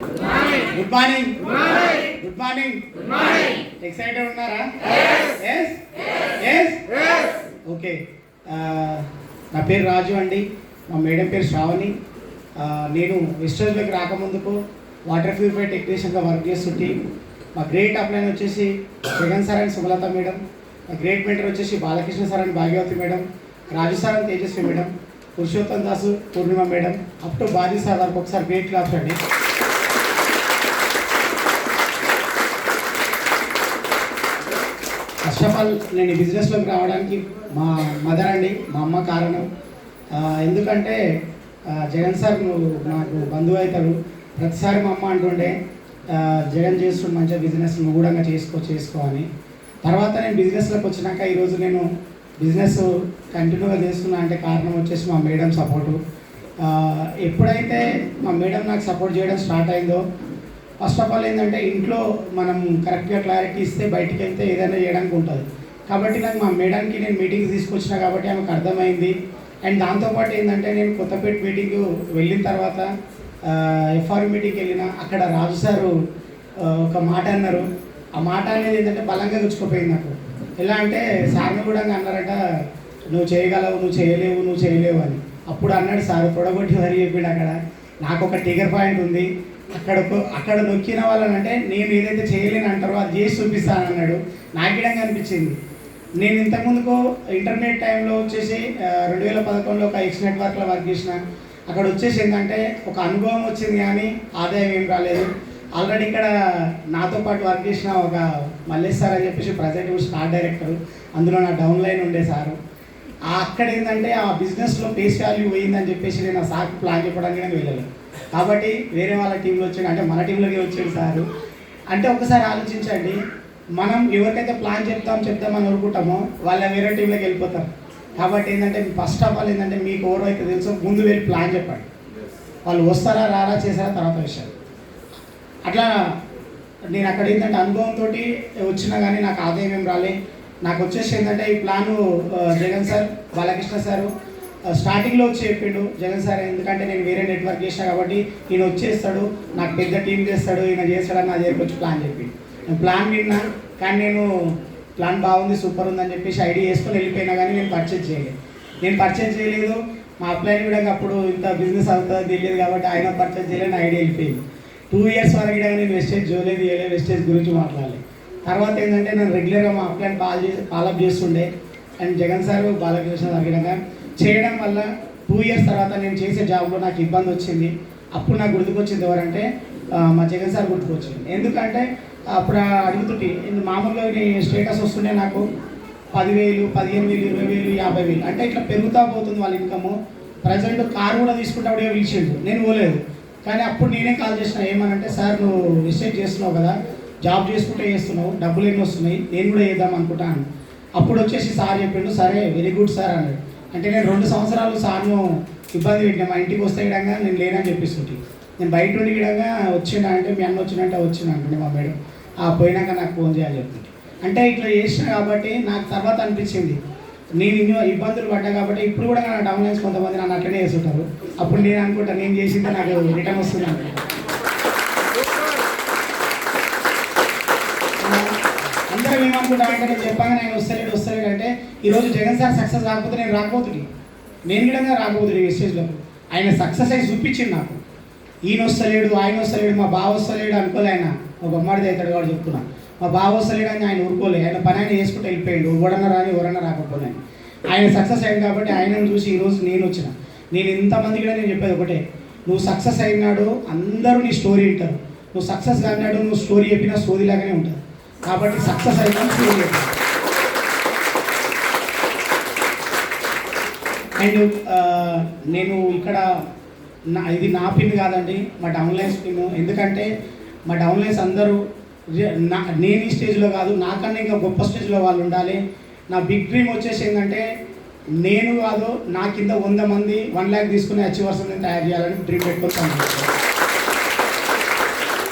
Good morning good morning excited ఉన్నారా? Yes yes okay నా పేరు రాజు అండి. మా మేడం పేరు శ్రావణి. ఆ, నేను వెస్టర్న్లోకి రాకముందుకు వాటర్ ప్యూరిఫై టెక్నీషియన్గా వర్క్ చేస్తుంటే. మా గ్రేట్ అప్లైన్ వచ్చేసి Jagan sir and Sumalatha madam. మా గ్రేట్ మెంటర్ వచ్చేసి Balakrishna sir and Bhagyavathi madam. Raju sir and Tejaswi madam. Purushottam Dasu Purnima madam. Up to Baji sir వరకు ఒకసారి గ్రేట్ క్లాస్ అండి. First of all నేను ఈ బిజినెస్లోకి రావడానికి మా మదర్ అండి మా అమ్మ కారణం. ఎందుకంటే జగన్ సార్ నువ్వు నాకు బంధువు అవుతాడు ప్రతిసారి మా అమ్మ అంటుండే జగన్ చేస్తుండే మంచిగా బిజినెస్ నువ్వు కూడా చేసుకో చేసుకో అని. తర్వాత నేను బిజినెస్లోకి వచ్చినాక ఈరోజు నేను బిజినెస్ కంటిన్యూగా చేస్తున్నా అంటే కారణం వచ్చేసి మా మేడం సపోర్టు ఎప్పుడైతే మా మేడం నాకు సపోర్ట్ చేయడం స్టార్ట్ అయిందో ఫస్ట్ ఆఫ్ ఆల్ ఏంటంటే ఇంట్లో మనం కరెక్ట్గా క్లారిటీ ఇస్తే బయటికి వెళ్తే ఏదైనా చేయడానికి ఉంటుంది. కాబట్టి నాకు మా మేడంకి నేను మీటింగ్స్ తీసుకొచ్చిన కాబట్టి ఆమెకు అర్థమైంది. అండ్ దాంతోపాటు ఏంటంటే నేను కొత్తపేట మీటింగ్ వెళ్ళిన తర్వాత ఎఫ్ఆర్ మీటింగ్కి వెళ్ళిన అక్కడ రాజు సారు ఒక మాట అన్నారు. ఆ మాట అనేది ఏంటంటే బలంగా గుచ్చుకుపోయింది నాకు. ఎలా అంటే సార్ని కూడా అన్నారట నువ్వు చేయగలవు నువ్వు చేయలేవు నువ్వు చేయలేవు అని. అప్పుడు అన్నాడు సార్ తొడగొట్టి వరి చెప్పిండు అక్కడ. నాకు ఒక టిగర్ పాయింట్ ఉంది. అక్కడ అక్కడ నొక్కిన వాళ్ళని అంటే నేను ఏదైతే చేయలేను అంటారో అది చేసి చూపిస్తానన్నాడు అన్నాడు. అనిపించింది. నేను ఇంతకుముందుకు ఇంటర్నెట్ టైంలో వచ్చేసి రెండు వేల పదకొండులో ఒక ఎక్స్ నెట్వర్క్లో వర్క్ చేసిన. అక్కడ వచ్చేసి ఏంటంటే ఒక అనుభవం వచ్చింది కానీ ఆదాయం ఏం రాలేదు. ఆల్రెడీ ఇక్కడ నాతో పాటు వర్క్ చేసిన ఒక మల్లేష్ సార్ అని చెప్పేసి ప్రజెంట్ స్టార్ డైరెక్టర్ అందులో నా డౌన్ లైన్ ఉండే సారు. అక్కడ ఏంటంటే ఆ బిజినెస్లో ఫేస్ వాల్యూ పోయిందని చెప్పేసి నేను ఆ సార్కి ప్లాన్ చెప్పడానికి నేను వెళ్ళలేదు. కాబట్టి వేరే వాళ్ళ టీంలో వచ్చాడు అంటే మన టీంలోకి వచ్చాడు సారు. అంటే ఒకసారి ఆలోచించండి మనం ఎవరికైతే ప్లాన్ చెప్తాం చెప్తామని అనుకుంటామో వాళ్ళ వేరే టీంలోకి వెళ్ళిపోతారు కాబట్టి ఏంటంటే ఫస్ట్ ఆఫ్ ఆల్ ఏంటంటే మీకు ఎవరైతే తెలుసో ముందు వెళ్ళి ప్లాన్ చెప్పండి. వాళ్ళు వస్తారా రారా చేసారా తర్వాత విషయం. అట్లా నేను అక్కడ ఏంటంటే అనుభవంతో వచ్చినా కానీ నాకు ఆదాయం ఏం రాలే. నాకు వచ్చేసి ఏంటంటే ఈ plan Jagan sir Balakrishna sir స్టార్టింగ్లో వచ్చి చెప్పిండు జగన్ సార్ ఎందుకంటే నేను వేరే నెట్వర్క్ చేసిన కాబట్టి ఈయన వచ్చేస్తాడు నాకు పెద్ద టీం చేస్తాడు ఈయన చేస్తాడని నా దగ్గరికి వచ్చి ప్లాన్ చెప్పిండు. నేను ప్లాన్ విన్నా కానీ నేను ప్లాన్ బాగుంది సూపర్ ఉందని చెప్పేసి ఐడియా వేసుకొని వెళ్ళిపోయినా కానీ నేను పర్చేజ్ చేయలేదు. నేను పర్చేజ్ చేయలేదు మా అప్లైన్ కూడా అప్పుడు ఇంత బిజినెస్ అవుతుందో తెలియదు కాబట్టి ఆయన పర్చేజ్ చేయలేదు నా ఐడియా వెళ్ళిపోయింది. టూ ఇయర్స్ వరకు కూడా నేను వెస్టేజ్ జోలేదు చేయలేదు వెస్టేజ్ గురించి మాట్లాడాలి తర్వాత ఏంటంటే నేను రెగ్యులర్గా మా అప్లైన్ కాల్ చేసి ఫాలోఅప్ చేస్తుండే. అండ్ జగన్ సార్ బాలకృష్ణ తగ్గినాక చేయడం వల్ల టూ ఇయర్స్ తర్వాత నేను చేసే జాబ్లో నాకు ఇబ్బంది వచ్చింది. అప్పుడు నాకు గుర్తుకొచ్చింది ఎవరంటే మా జగన్ సార్ గుర్తుకొచ్చింది. ఎందుకంటే అప్పుడు అడుగుతుంటే మామూలుగా నేను స్టేటస్ వస్తుండే నాకు పదివేలు పదిహేను వేలు ఇరవై వేలు యాభై వేలు. అంటే ఇట్లా పెరుగుతా పోతుంది వాళ్ళ ఇన్కమ్ ప్రజెంట్ కారు కూడా తీసుకుంటే పిలిచిండు నేను పోలేదు. కానీ అప్పుడు నేనే కాల్ చేసిన ఏమనంటే సార్ నువ్వు మిస్టేక్ చేస్తున్నావు కదా. జాబ్ చేసుకుంటే చేస్తున్నావు డబ్బులు ఎన్ని వస్తున్నాయి నేను కూడా చేద్దాం అనుకుంటాను అప్పుడు వచ్చేసి సార్ చెప్పిండు సరే వెరీ గుడ్ సార్ అన్నాడు. అంటే నేను రెండు సంవత్సరాలు సార్ను ఇబ్బంది పెట్టిన మా ఇంటికి వస్తే విధంగా నేను లేనని చెప్పేస్తుంటే నేను బయట ఉండి విధంగా వచ్చినా అంటే మీ అన్న వచ్చినట్టే వచ్చిన అంటే మా మేడం. ఆ పోయినాక నాకు ఫోన్ చేయాలి చెప్తుంటే అంటే ఇట్లా చేసిన కాబట్టి నాకు తర్వాత అనిపించింది. నేను ఇన్నో ఇబ్బందులు పడ్డా కాబట్టి ఇప్పుడు కూడా నా డౌన్లైన్స్ కొంతమంది నన్ను అట్లనే చేస్తుంటారు. అప్పుడు నేను అనుకుంటా నేను చేసిందే నాకు రిటర్న్ వస్తుంది అనుకుంటా అందరం ఏమనుకుంటాం అంటే నేను చెప్పాగా నేను వస్తలేడు వస్తలేడు అంటే ఈరోజు జగన్ సార్ సక్సెస్ రాకపోతే నేను రాకపోతుంది నేను కూడా రాకపోతుంది ఈ స్టేజ్లో ఆయన సక్సెస్ అయి చూపించింది నాకు. ఈయన వస్తలేడు ఆయన వస్తలేడు మా బావ వస్తలేడు అనుకోలే ఆయన. మా బొమ్మడిది అవుతాడు కాబట్టి చెప్తున్నా. మా బావ వస్తలేడు అని ఆయన ఊరుకోలే. ఆయన పని ఆయన చేసుకుంటూ వెళ్ళిపోయాడు. ఎవడన్నా రాని ఎవరన్నా రాకపోలే ఆయన సక్సెస్ అయింది కాబట్టి ఆయనను చూసి ఈరోజు నేను వచ్చిన. నేను ఇంతమంది కూడా నేను చెప్పేది ఒకటే. నువ్వు సక్సెస్ అయినాడు అందరూ నీ స్టోరీ వింటారు. నువ్వు సక్సెస్ కానాడు నువ్వు స్టోరీ చెప్పినా స్టోరీ లాగానే ఉంటుంది కాబట్టి సక్సెస్ అయినా అండ్ నేను ఇక్కడ నా ఇది నా పిన్ కాదండి మా డౌన్లైన్స్ పిన్. ఎందుకంటే మా డౌన్లైన్స్ అందరూ నా నేను ఈ స్టేజ్లో కాదు నాకన్నా ఇంకా గొప్ప స్టేజ్లో వాళ్ళు ఉండాలి. నా బిగ్ డ్రీమ్ వచ్చేసి ఏంటంటే నేను కాదు నా కింద వంద మంది వన్ ల్యాక్ తీసుకునే అచీవర్స్ తయారు చేయాలని డ్రీమ్ పెట్టుకుంటాను